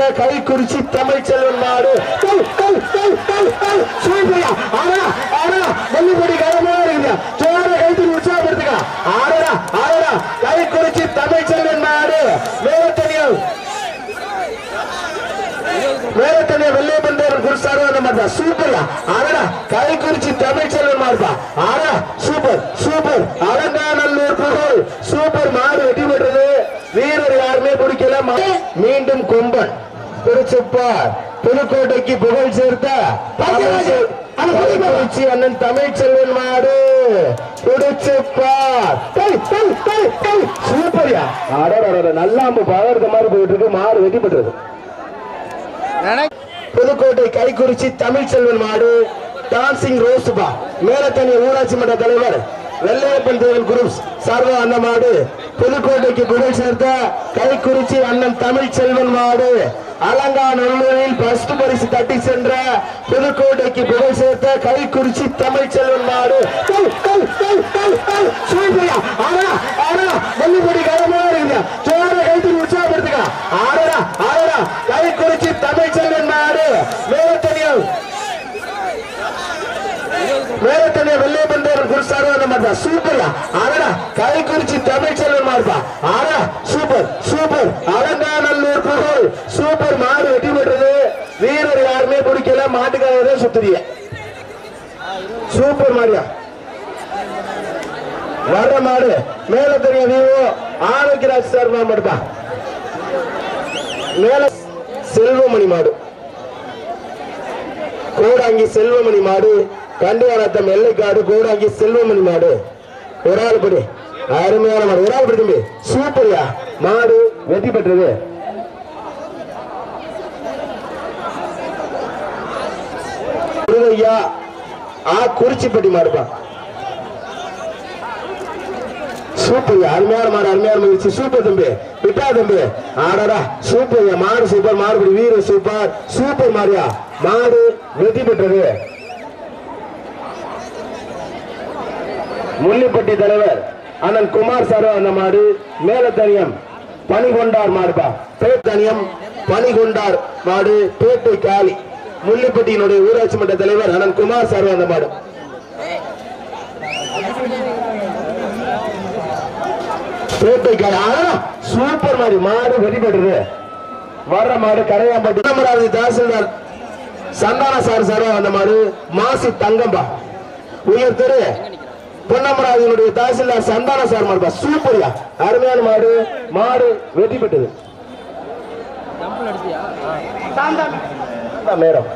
சேர்த்த கை குறிச்சி தமிழ் செல்வன் மாடு. சூப்பரா கை, கை, கை, கரமா இருக்குங்க. ஜோர கைத்தறி உற்சாகப்படுத்துங்க. ஆடடா, ஆடடா. கை குறிச்சி தமிழ் செல்வன் மாடு. மேலத்தனியம் வேலத்தனிய வெள்ளை பந்தேரன் குறிச்சாரு அந்த மாதிரி சூப்பரா ஆனா கை குறிச்சி தமிழ் செல்வன் மாறுப்பா ஆனா சூப்பர் சூப்பர் அலங்காநல்லூர் புகழ் சூப்பர் மாடு வெட்டி பெற்றது வீரர் யாருமே பிடிக்கல மா- மீண்டும் கொம்பன் திருச்சுப்பார். புதுக்கோட்டைக்கு புகழ் சேர்த்த அண்ணன் தமிழ் செல்வன் மாடு. சூப்பர்யா. நல்லாம்பு பகர்ந்த மாதிரி போயிட்டு இருக்கு மாடு வெட்டி பெற்றது புதுக்கோட்டை கைக்குறிச்சி தமிழ் செல்வன் மாடு. டான்சிங் ரோசுபா மேலத்தனி ஊராட்சி மன்ற தலைவர். வெள்ளையப்பன் தேவன் குரூப்ஸ் சர்வ அந்த மாடு புதுக்கோட்டைக்கு புகழ் சேர்த்த கைக்குறிச்சி அண்ணன் தமிழ் செல்வன் மாடு. அலங்காநல்லூரில் பஸ்ட் பரிசு தட்டி சென்ற புதுக்கோட்டைக்கு புகழ் சேர்த்த கைக்குறிச்சி தமிழ் செல்வன் மாடு கை, கை, கை, கை, கை. சூப்பர்யா. ஆடா, ஆடா. வெள்ளிப்படி கரமா இருக்குங்க ஜோர கைத்தறி உற்சாகப்படுத்துங்க ஆடடா ஆடடா கை குறிச்சி தமிழ் செல்வன் மாடு மேலத்தனியம் தனியா வெள்ளை பந்தேரன் குறிச்சாரு அந்த மாதிரி தான். சூப்பர்யா ஆடடா கை குறிச்சி தமிழ் செல்வன் மாடுப்பா ஆடா சூப்பர் சூப்பர் அலங்காநல்லூர் புகழ். சூப்பர் மாடு வெட்டி பெற்றது வீரர் யாருமே பிடிக்கல மாட்டுக்காக சுத்துறிய. சூப்பர் மாடியா வர்ற மாடு மேல தெரிய வீவோ? ஆரோக்கியராஜ் சார் மாடுப்பா மேல செல்வமணி மாடு. கூடாங்கி செல்வமணி மாடு கண்டிவாரத்தம் எல்லைக்காடு கூடாங்கி செல்வமணி மாடு. ஒரு ஆள் படி. அருமையான மாடு. ஒரு ஆள் படி தம்பி. சூப்பர்யா. மாடு வெற்றி பெற்றது. முருகையா ஆ குறிச்சிப்பட்டி மாடுப்பா. சூப்பர் அருமையான மாடு அருமையான முயற்சி. சூப்பர் தம்பி விட்டா தம்பி. ஆடாடா சூப்பர் மாடு சூப்பர் மாடுபடி வீர சூப்பர். சூப்பர் மாறியா மாடு வெற்றி பெற்றது. முள்ளிப்பட்டி தலைவர் அண்ணன் குமார் சார் அந்த மாடு மேலத்தனியம் பனிகொண்டார் மாடுபா பேத்தனியம் பனிகொண்டார் மாடு பேட்டை காளி முள்ளிப்பட்டியினுடைய ஊராட்சி மன்ற தலைவர் அண்ணன் குமார் சார் அந்த மாடு. பேட்டைக்கார ஆனா சூப்பர் மாதிரி மாடு வெடிபடுது வர்ற மாடு கரையாம்பட்டி. அமராவதி தாசில்தார் சந்தான சார் சார் அந்த மாடு மாசி தங்கம்பா. உயர் தெரு பொன்னமராவதியினுடைய தாசில்தார் சந்தான சார் மாடுப்பா சூப்பர்யா அருமையான மாடு மாடு வெற்றி பெற்றது மேடம்.